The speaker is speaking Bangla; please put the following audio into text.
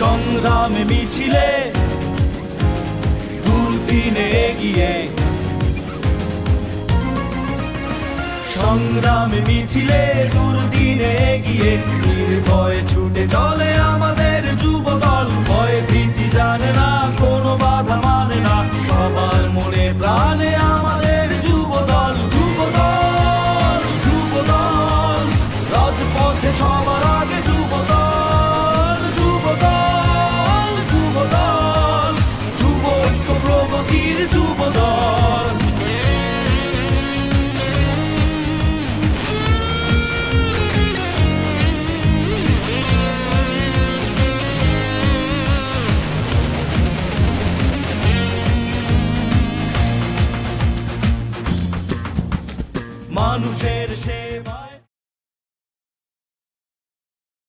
সংগ্রামে মিছিলে দুর্দিনে এগিয়ে। সংগ্রামে মিছিলে দুর্দিনে এগিয়ে। নির্ভয়ে ছুটে চলে আমাদের যুব দল ভয় ভীতি জানে না, কোনো বাধা মানে না। সবার মনে প্রাণে আমাদের যুব দল যুব দল যুব দল রাজপথে সবার মানুষের সেবায়